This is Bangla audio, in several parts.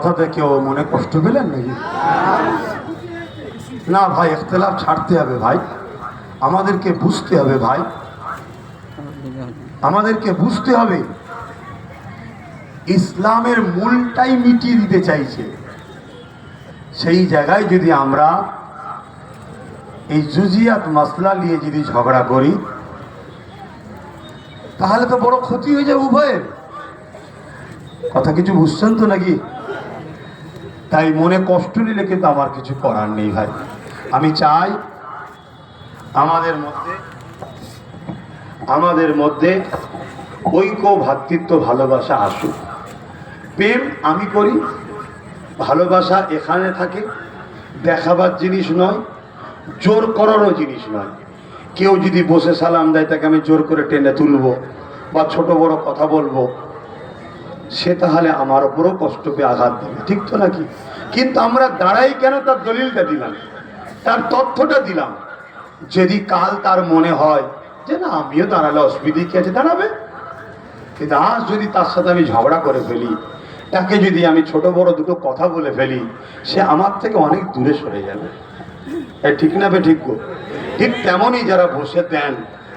কথাতে কেউ মনে কষ্ট পেলেন নাকি? না ভাই, ইখতলাফ ছাড়তে হবে ভাই। আমাদেরকে বুঝতে হবে ভাই। আমাদেরকে বুঝতে হবে। ইসলামের মূলটাই মিটিয়ে দিতে চাইছে। সেই জায়গায় যদি আমরা এই জুজিয়াত মাসলা নিয়ে যদি ঝগড়া করি, তাহলে তো বড় ক্ষতি হয়ে যাবে উভয়ের। কথা কিছু বুঝছেন তো নাকি? তাই মনে কষ্ট নিলে কিন্তু আমার কিছু করার নেই ভাই। আমি চাই আমাদের মধ্যে আমাদের মধ্যে ঐক্য ভ্রাতৃত্ব ভালোবাসা আসুক। প্রেম আমি করি, ভালোবাসা এখানে থাকে, দেখাবার জিনিস নয়, জোর করারও জিনিস নয়। কেউ যদি বসে সালাম দেয়, তাকে আমি জোর করে টেনে তুলব বা ছোট বড় কথা বলব। সে তাহলে আমার ওপরও কষ্ট পেয়ে আঘাত দেবে ঠিক তো নাকি? কিন্তু আমরা দাঁড়াই কেন তার দলিলটা দিলাম? তার তথ্যটা দিলাম। যদি কাল তার মনে হয় যে না, আমিও দাঁড়ালে অসুবিধে কি আছে, দাঁড়াবে। কিন্তু আজ যদি তার সাথে আমি ঝগড়া করে ফেলি, তাকে যদি আমি ছোট বড় দুটো কথা বলে ফেলি, সে আমার থেকে অনেক দূরে সরে যাবে। ঠিক না বে ঠিক? ঠিক তেমনই যারা বসে দেন,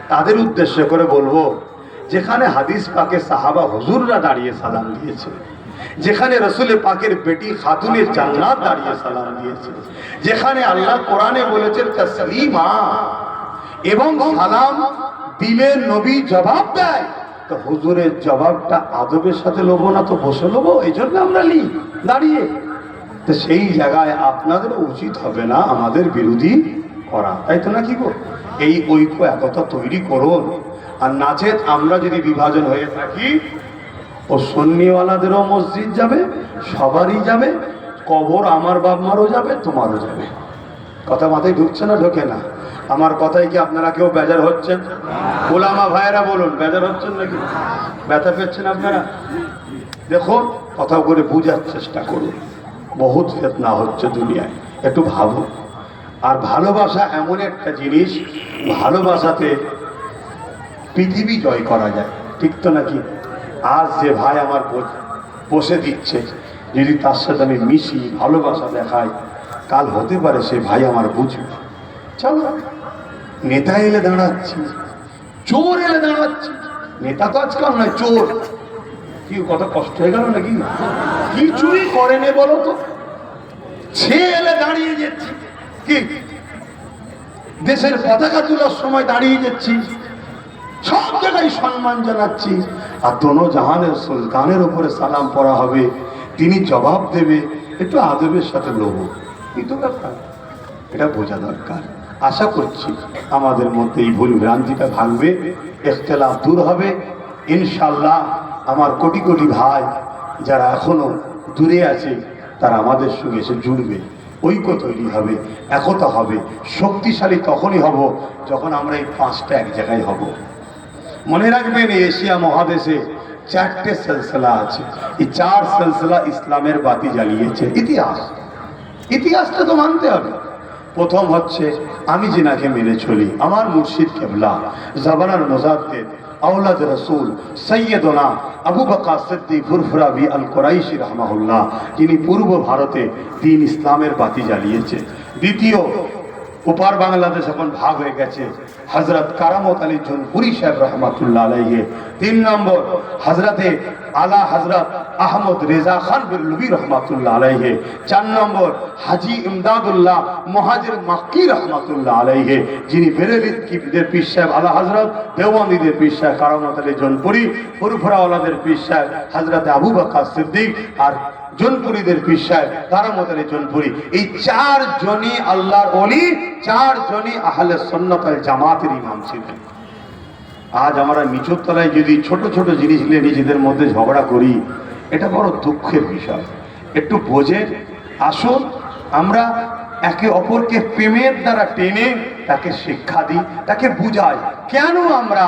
তাদের উদ্দেশ্য করে বলব যেখানে হাদিস পাকে সাহাবা হুজুররা দাঁড়িয়ে সালাম দিয়েছে। যেখানে রসুলের পাকের বেটি খাতুনের জান্নাত দাঁড়িয়ে সালাম দিয়েছে। যেখানে আল্লাহ কোরআনে বলেছেন, তাসলিমা এবং সালাম দিলে নবী জবাব দেয়। তো হুজুরের জবাবটা আদবের সাথে লোবো না তো বসে লোবো, এই জন্য আমরা লি দাঁড়িয়ে। তো সেই জায়গায় আপনাদের উচিত হবে না আমাদের বিরোধী করা। তাই তো না কি গো? এই ঐক্য একতা তৈরি করুন। আর নাচেত আমরা যদি বিভাজন হয়ে থাকি, ও সন্নিওয়ালাদেরও মসজিদ যাবে, সবারই যাবে, কবর আমার বাপ মারও যাবে, তোমারও যাবে। কথা মাথায় ঢুকছে না, ঢোকে না। আমার কথায় কি আপনারা কেউ বেজার হচ্ছেন? ওলামা ভাইয়েরা বলুন, বেজার হচ্ছেন নাকি? ব্যথা পেচ্ছেন আপনারা? দেখুন, কথা করে বোঝার চেষ্টা করুন। বহুত ফেতনা হচ্ছে দুনিয়ায়, একটু ভাবুন। আর ভালোবাসা এমন একটা জিনিস, ভালোবাসাতে পৃথিবী জয় করা যায়। ঠিক তো নাকি? আজ যে ভাই আমার বসে দিচ্ছে, যদি তার সাথে আমি মিশি, ভালোবাসা দেখাই, কাল হতে পারে সে ভাই আমার বুঝবে। চলো, নেতা এলে দাঁড়াচ্ছি। চোর এলে দাঁড়াচ্ছি। নেতা তো আজকাল নয়, চোর। কি, কত কষ্ট হয়ে গেল নাকি? কি কিছুই করেনি বলো তো। সে এলে দাঁড়িয়ে যাচ্ছি। কি? দেশের পতাকা তোলার সময় দাঁড়িয়ে যাচ্ছি। সব জায়গায় সম্মান জানাচ্ছি। আর দোনো জাহানের সুলতানের উপরে সালাম পড়া হবে। তিনি জবাব দেবে, একটু আদবের সাথে লোব এই তো ব্যাপার? এটা বোঝা দরকার। আশা করছি আমাদের মধ্যে এই ভুল ভ্রান্তিটা ভাঙবে, এখতেলাফ দূর হবে। ইনশাল্লাহ আমার কোটি কোটি ভাই যারা এখনও দূরে আছে, তারা আমাদের সঙ্গে এসে জুড়বে। ঐক্য তৈরি হবে, একতা হবে, শক্তিশালী তখনই হব যখন আমরা এই পাঁচটা এক জায়গায় হব। মনে রাখবেন এশিয়া মহাদেশে চারটে সিলসিলা আছে। এই চার সিলসিলা ইসলামের বাতি জ্বালিয়েছে। ইতিহাস। ইতিহাসটা তো মানতে হবে। প্রথম হচ্ছে, আমি জিনাকে মেনে চলি। আমার মুর্শিদ কেবলা, জাবানার মোজাদ্দেদ আউলাদ রসুল সৈয়দনা আবু বকা সিদ্দিক ফুরফুরাবি আল কোরাইশি রহমাহুল্লাহ তিনি পূর্ব ভারতে দিন ইসলামের বাতি জ্বালিয়েছে। দ্বিতীয় উপার বাংলাদেশ এখন ভাগ হয়ে গেছে। হজরত কারামত আলী জনপুরি সাহেব রহমাতুল্লাহ আলাইহে। তিন নম্বর হজরতে আলা হজরত আহমদ রেজা খান বিরলুবি রহমাতুল্লাহ আলাইহে। চার নম্বর, হাজি ইমদাদুল্লাহ মহাজির মাক্কি রহমাতুল্লাহ আলাইহে। যিনি বেরেলিদের পীর সাহেব, আলা হজরত দেওয়ানিদের পীর সাহেব, কারামত আলী জনপুরি, ফুরফুরাওয়ালাদের পীর সাহেব হজরত আবু বকর সিদ্দিক আর জনপুরীদের বিশ্বাস কারামত আলী জনপুরি। এই চার জনই আল্লাহর অলি চার জনই আহলে সন্ন্যত আল জামাতের ইমাম ছিলেন। আজ আমরা নিচুর তলায় যদি ছোট ছোট জিনিস নিয়ে নিজেদের মধ্যে ঝগড়া করি, এটা বড় দুঃখের বিষয়। একটু বোঝে, আসুন, আমরা একে অপরকে প্রেমের দ্বারা টেনে তাকে শিক্ষা দিই, তাকে বুঝাই। কেন আমরা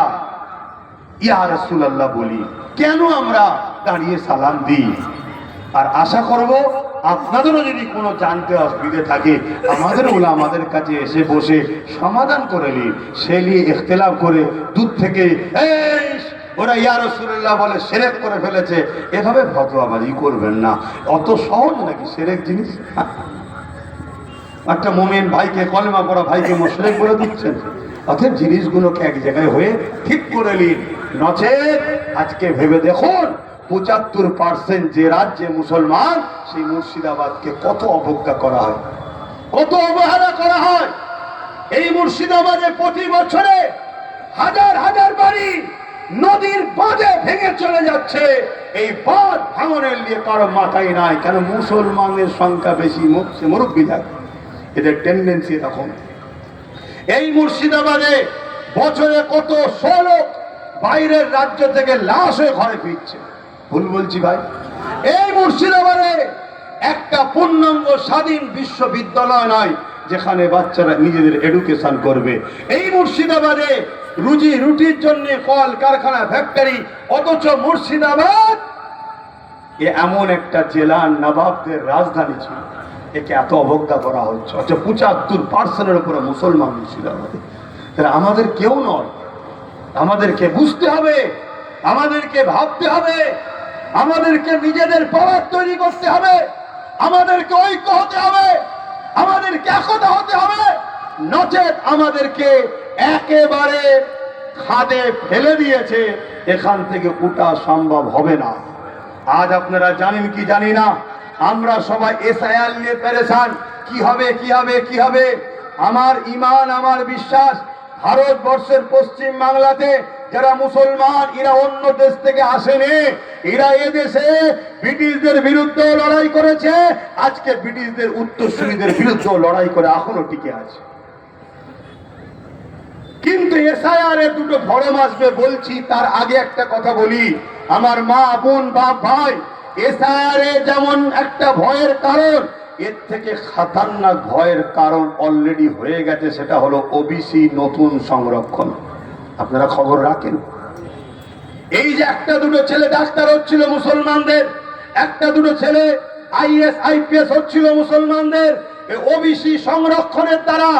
ইয়া রসুল্লাহ বলি? কেন আমরা দাঁড়িয়ে সালাম দিই? আর আশা করব আপনাদেরও যদি কোনো জানতে অসুবিধে থাকে, আমাদের ওলা আমাদের কাছে এসে বসে সমাধান করে নি সে নিয়ে ইখতলাফ করে দূর থেকে ওরা ইয়া রসুল্লাহ বলে সেরেক করে ফেলেছে। এভাবে ফতোয়াবাজি করবেন না। অত সহজ নাকি সেরেক জিনিস? একটা মোমেন ভাইকে, কলমা করা ভাইকে মোশরেক বলে দিচ্ছেন। অতএব জিনিসগুলোকে এক জায়গায় হয়ে ঠিক করে নিন। নচেত আজকে ভেবে দেখুন পঁচাত্তর পার্সেন্ট যে রাজ্যে মুসলমান, সেই মুর্শিদাবাদকে কত অবজ্ঞা করা হয়? কত অবহেলা করা হয়? এই মুর্শিদাবাদে প্রতি বছরে হাজার হাজার বাড়ি নদীর বাঁধে ভেঙে চলে যাচ্ছে। এই বাঁধ ভাঙনের নিয়ে কারও মাথায় নাই, কেন মুসলমানের সংখ্যা বেশি? মরছে মুরব্বী থাকে এদের টেন্ডেন্সি এরকম। এই মুর্শিদাবাদে বছরে কত ষোলো বাইরের রাজ্য থেকে লাশ হয়ে ঘরে ফিরছে। ভুল বলছি ভাই। এই মুর্শিদাবাদে একটা পূর্ণাঙ্গ স্বাধীন বিশ্ববিদ্যালয় নয় যেখানে বাচ্চারা নিজেদের এডুকেশন করবে। এই মুর্শিদাবাদে রুজি রুটির জন্য কল কারখানা ফ্যাক্টরি অথচ মুর্শিদাবাদ এ এমন একটা জেলা নবাবদের রাজধানী ছিল। একে এত অবজ্ঞা করা হচ্ছে, অথচ পঁচাত্তর পার্সেন্টের উপরে মুসলমান মুর্শিদাবাদে তাহলে আমাদের কেউ নয়। আমাদেরকে বুঝতে হবে, আমাদেরকে ভাবতে হবে আমাদেরকে নিজেদের পাওয়ার তৈরি করতে হবে। আমাদেরকে ঐক্য হতে হবে। আমাদেরকে একতা হতে হবে। নচেত আমাদেরকে একেবারে খাদে ফেলে দিয়েছে। এখান থেকে উঠা সম্ভব হবে না। আজ আপনারা জানেন কি জানি না? আমরা সবাই এসআইআর নিয়ে পেরেছান কি হবে কি হবে কি হবে? আমার ইমান, আমার বিশ্বাস, ভারতবর্ষের পশ্চিম বাংলাতে যারা মুসলমান, এরা অন্য দেশ থেকে আসেনি। এরা এদেশে ব্রিটিশদের বিরুদ্ধে লড়াই করেছে। আজকে ব্রিটিশদের উত্তরসূরিদের বিরুদ্ধে লড়াই করে এখনও টিকে আছে। কিন্তু এসআইআর দুটো ফরম আসবে বলছি, তার আগে একটা কথা বলি। আমার মা, বোন, বাপ, ভাই, এসআইআর যেমন একটা ভয়ের কারণ, এর থেকে খাতারনাক ভয়ের কারণ অলরেডি হয়ে গেছে, সেটা হলো ওবিসি নতুন সংরক্ষণ। আপনারা খবর রাখেন। এই যে একটা দুটো ছেলে ডাক্তার হচ্ছিল মুসলমানদের, একটা দুটো ছেলে আইএস আইপিএস হচ্ছিল মুসলমানদের ওবিসি সংরক্ষণের দ্বারা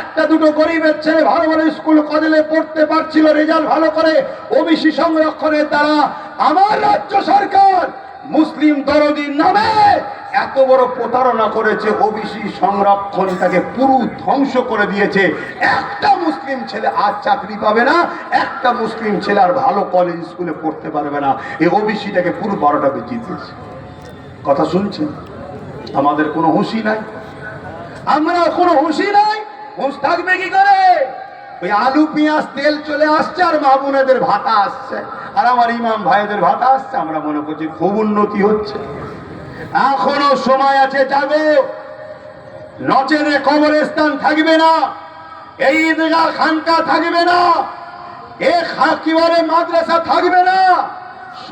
একটা দুটো গরিবের ছেলে ভালো ভালো স্কুল, কলেজে পড়তে পারছিল, রেজাল্ট ভালো করে ওবিসি সংরক্ষণের দ্বারা আমার রাজ্য সরকার মুসলিম দরদির নামে এত বড় প্রতারণা করেছে ওবিসি সংরক্ষণটাকে পুরো ধ্বংস করে দিয়েছে। একটা মুসলিম ছেলে আর চাকরি পাবে না, একটা মুসলিম ছেলে আর ভালো কলেজ স্কুলে পড়তে পারবে না। এই ওবিসিটাকে পুরো বারোটা বেঁচিয়ে দিয়েছে। কথা শুনছেন? আমাদের কোনো হুঁশি নাই। আমরা কোনো হুঁশি নাই। হুঁশ থাকবে কি করে? ওই আলু, পেঁয়াজ, তেল চলে আসছে আর মামুনেদের ভাতা আসছে। আর আমার ইমাম ভাইদের ভাতা আসছে। আমরা মনে করছি খুব উন্নতি হচ্ছে। এখনও সময় আছে যাব নচেরে কবরস্থান থাকবে না, এই ঈদগাহ খানকা থাকবে না, এ খা- কি বলে মাদ্রাসা থাকবে না।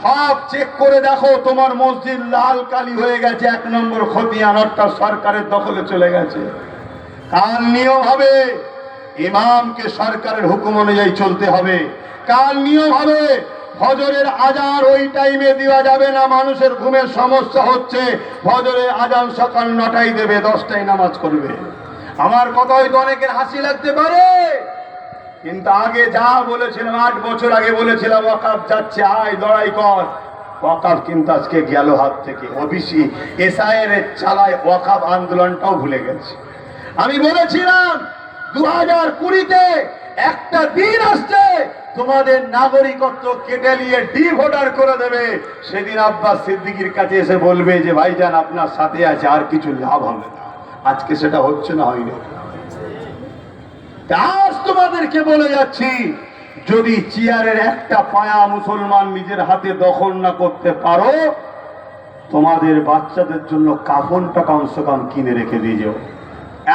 সব চেক করে দেখো, তোমার মসজিদ লাল কালি হয়ে গেছে, এক নম্বর খতিয়ানটা সরকারের দখলে চলে গেছে। কাল নিয়ম হবে, ইমামকে সরকারের হুকুম অনুযায়ী চলতে হবে। কাল নিয়ম হবে ফজরের আজান ওই টাইমে দেওয়া যাবে না, মানুষের ঘুমের সমস্যা হচ্ছে। ফজরের আজান সকাল নটায় দেবে, দশটায় নামাজ করবে আমার কথা হয়তো অনেকের হাসি লাগতে পারে, কিন্তু আগে যা বলেছিলাম, আট বছর আগে বলেছিলাম, ওয়াকাফ যাচ্ছে, আয়, লড়াই কর। ওয়াকাফ কিন্তু আজকে গেল হাত থেকে। ওবিসি এসআইয়ের চালায় ওয়াকাফ আন্দোলনটাও ভুলে গেছে। আমি বলেছিলাম দু একটা দিন আসছে, তোমাদের নাগরিকত্ব কেটে নিয়ে ডি করে দেবে। সেদিন আব্বাস সিদ্দিকির কাছে এসে বলবে যে, ভাইজান, আপনার সাথে আছে, আর কিছু লাভ হবে না। আজকে সেটা হচ্ছে না হয়নি। আজ তোমাদেরকে বলে যাচ্ছি, যদি চেয়ারের একটা পায়া মুসলমান নিজের হাতে দখল না করতে পারো, তোমাদের বাচ্চাদের জন্য কাফনটা কমসে কম কিনে রেখে দিয়ে যাও।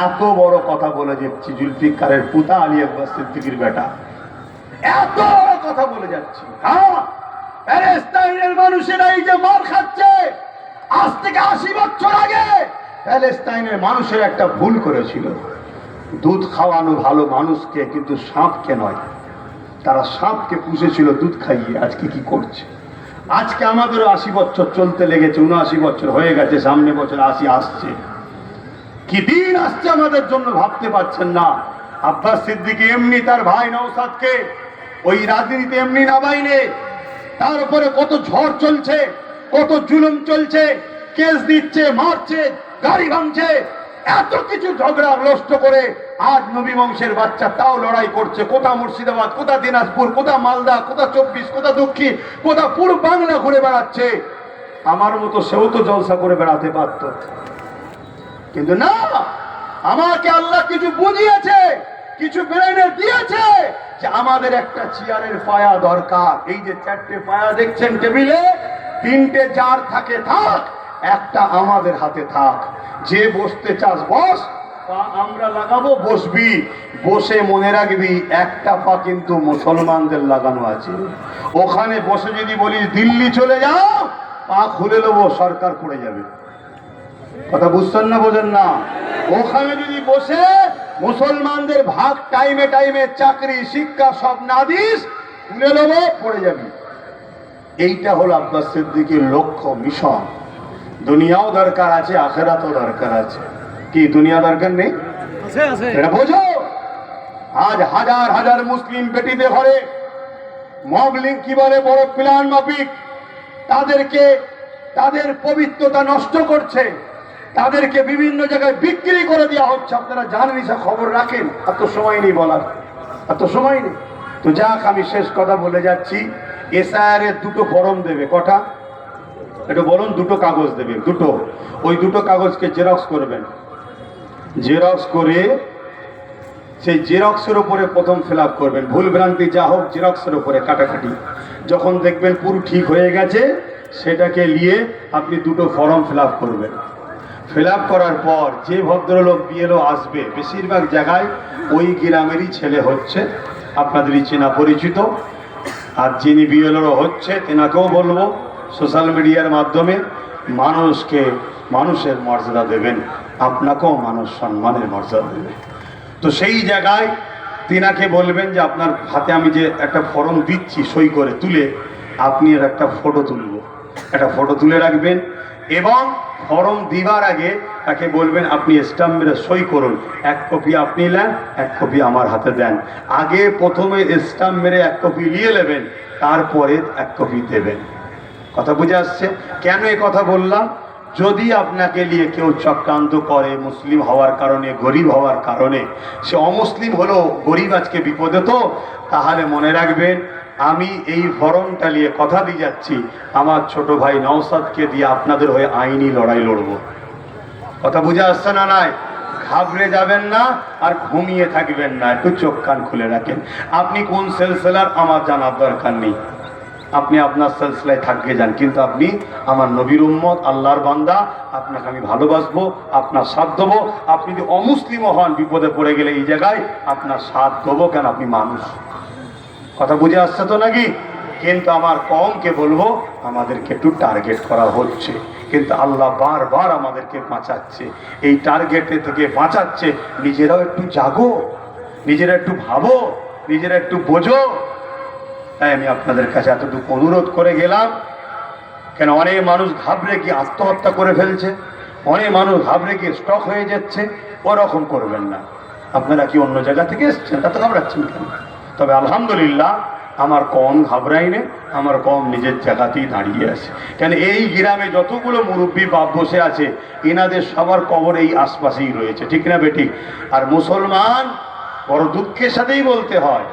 এত বড় কথা বলে যাচ্ছি জুলফিকারের পুতা আলী আব্বাস সিদ্দিকির বেটা। এত বড় কথা বলে যাচ্ছি। প্যালেস্তাইনের মানুষেরা এই যে মার খাচ্ছে, আজ থেকে আশি বছর আগে প্যালেস্তাইনের মানুষের একটা ভুল করেছিল। দুধ খাওয়ানো ভালো মানুষকে কিন্তু সাপকে নয়, তারা সাপকে পুষেছিল দুধ খাইয়ে, আজকে কি করছে? আজকে আমাদেরও আশি বছর চলতে লেগেছে, উনআশি বছর হয়ে গেছে, সামনে বছর আশি আসছে। কি দিন আসছে আমাদের জন্য ভাবতে পারছেন না? আব্বাস সিদ্দিকি এমনি তার ভাই নৌসাদকে ওই রাজনীতিতে এমনি নামাইনে তার উপরে কত ঝড় চলছে, কত জুলুম চলছে, কেস দিচ্ছে, মারছে, গাড়ি ভাঙছে, এত কিছু ঝগড়া নষ্ট করে আজ নবী বংশের বাচ্চা তাও লড়াই করছে। কোথা মুর্শিদাবাদ, কোথা দিনাজপুর, কোথা মালদা, কোথা চব্বিশ, কোথা দক্ষিণ, কোথা পুরো বাংলা ঘুরে বেড়াচ্ছে। আমার মতো সেও তো জলসা করে বেড়াতে পারত। কিন্তু না, আমাকে আল্লাহ কিছু বুঝিয়েছে, কিছু ব্রেনে দিয়েছে যে আমাদের একটা চেয়ারের পায়া দরকার। এই যে চারটে পায়া দেখছেন টেবিলে, তিনটে চার থাকে, থাক, একটা আমাদের হাতে থাক। যে বসতে চাস, বস আমরা লাগাবো, বসবি। বসে মনে রাখবি, একটা পা কিন্তু মুসলমানদের লাগানো আছে। ওখানে বসে যদি বলিস, দিল্লি চলে যাও, পা খুলে দেবো, সরকার পড়ে যাবে। কথা বুঝছেন না বোঝেন না? ওখানে যদি বসে মুসলমানদের ভাগ টাইমে টাইমে চাকরি শিক্ষা সব না দিস তুলে নেব পড়ে যাবি। এইটা হলো আব্বাস সিদ্দিকের লক্ষ্য মিশন। দুনিয়াও দরকার আছে আখেরাতও দরকার আছে। কি দুনিয়া দরকার নেই? এটা বোঝো। আজ হাজার হাজার মুসলিম পেটিতে ঘরে মবলিং কি বলে বড় প্ল্যান মাফিক তাদেরকে তাদের পবিত্রতা নষ্ট করছে। তাদেরকে বিভিন্ন জায়গায় বিক্রি করে দেওয়া হচ্ছে। আপনারা জানেন খবর রাখেন। এত সময় নেই বলার। এত সময় নেই। তো যাক, আমি শেষ কথা বলে যাচ্ছি। এসআইআর এর দুটো ফরম দেবে। কটা? একটু বলুন, দুটো কাগজ দেবে। দুটো। ওই দুটো কাগজকে জেরক্স করবেন। জেরক্স করে সেই জেরক্সের উপরে প্রথম ফিল করবেন। ভুল ভ্রান্তি যা হোক, জেরক্সের উপরে কাটাকাটি। যখন দেখবেন পুরো ঠিক হয়ে গেছে, সেটাকে নিয়ে আপনি দুটো ফর্ম ফিল করবেন। ফিল করার পর যে ভদ্রলোক বিএলও আসবে, বেশিরভাগ জায়গায় ওই গ্রামেরই ছেলে হচ্ছে আপনাদেরই চেনা পরিচিত। আর যিনি বিএলও হচ্ছে, তেনাকেও বলব, সোশ্যাল মিডিয়ার মাধ্যমে মানুষকে, মানুষের মর্যাদা দেবেন, আপনাকেও মানুষ সম্মানের মর্যাদা দেবে তো সেই জায়গায় তিনাকে বলবেন যে, আপনার হাতে আমি যে একটা ফর্ম দিচ্ছি সই করে তুলে, আপনি একটা ফটো তুলব। একটা ফটো তুলে রাখবেন এবং ফর্ম দিবার আগে তাকে বলবেন, আপনি স্টাম্প সই করুন। এক কপি আপনি নেন, এক কপি আমার হাতে দেন। আগে প্রথমে স্টাম্প মেরে এক কপি নিয়ে নেবেন, তারপরে এক কপি দেবেন। কথা বুঝে আসছে? কেন এ কথা বললাম? যদি আপনাকে নিয়ে কেউ চক্রান্ত করে, মুসলিম হওয়ার কারণে, গরিব হওয়ার কারণে, সে অমুসলিম হলো গরিব আজকে বিপদে তো, তাহলে মনে রাখবেন আমি এই ফরমটা নিয়ে কথা দিয়ে যাচ্ছি। আমার ছোট ভাই নওসাদকে দিয়ে আপনাদের হয়ে আইনি লড়াই লড়বো। কথা বুঝে আসছে না নাই? ঘাবড়ে যাবেন না আর ঘুমিয়ে থাকবেন না। একটু চোখ কান খুলে রাখেন। আপনি কোন সেলসেলার? আমার জানার দরকার নেই। আপনি আপনার সেলসিলায় থাকবে যান। কিন্তু আপনি আমার নবীর উম্মত, আল্লাহর বান্দা, আপনাকে আমি ভালোবাসবো, আপনার সাথ দেবো। আপনি যদি অমুসলিমও হন, বিপদে পড়ে গেলে এই জায়গায় আপনার সাথ দেবো কেন? আপনি মানুষ। কথা বুঝে আসছে তো নাকি? কিন্তু আমার কমকে বলব, আমাদেরকে একটু টার্গেট করা হচ্ছে। কিন্তু আল্লাহ বারবার আমাদেরকে বাঁচাচ্ছে। এই টার্গেটে থেকে বাঁচাচ্ছে। নিজেরাও একটু জাগো, নিজেরা একটু ভাবো, নিজেরা একটু বোঝো। তাই আমি আপনাদের কাছে এতটুকু অনুরোধ করে গেলাম। কেন অনেক মানুষ ঘাবড়ে গিয়ে আত্মহত্যা করে ফেলছে, অনেক মানুষ ঘাবড়ে গিয়ে স্টক হয়ে যাচ্ছে, ওরকম করবেন না। আপনারা কি অন্য জায়গা থেকে এসছেন? তা তো ঘাবড়াচ্ছেন কেন? তবে আলহামদুলিল্লাহ, আমার কম ঘাবড়াইনে আমার কম নিজের জায়গাতেই দাঁড়িয়ে আছে। কেন এই গ্রামে যতগুলো মুরব্বী বাপ বসে আছে, এনাদের সবার কবর এই আশপাশেই রয়েছে, ঠিক না বেটি? আর মুসলমান বড় দুঃখের সাথেই বলতে হয়,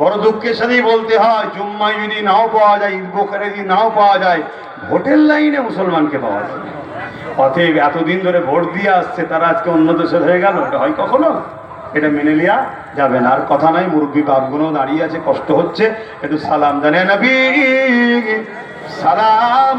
বড় দুঃখের সাথেই বলতে হয়, জুম্মায় যদি নাও পাওয়া যায় ঈদ বোখারে যদি নাও পাওয়া যায়, ভোটের লাইনে মুসলমানকে পাওয়া যায়। অতএব এতদিন ধরে ভোট দিয়ে আসছে, তারা আজকে অন্য দেশের হয়ে গেল? এটা হয় কখনো? এটা মেনে নেওয়া যাবে না। আর কথা নাই, মুরব্বী বাপগুলো দাঁড়িয়ে আছে, কষ্ট হচ্ছে। একটু সালাম জানে নবী, সালাম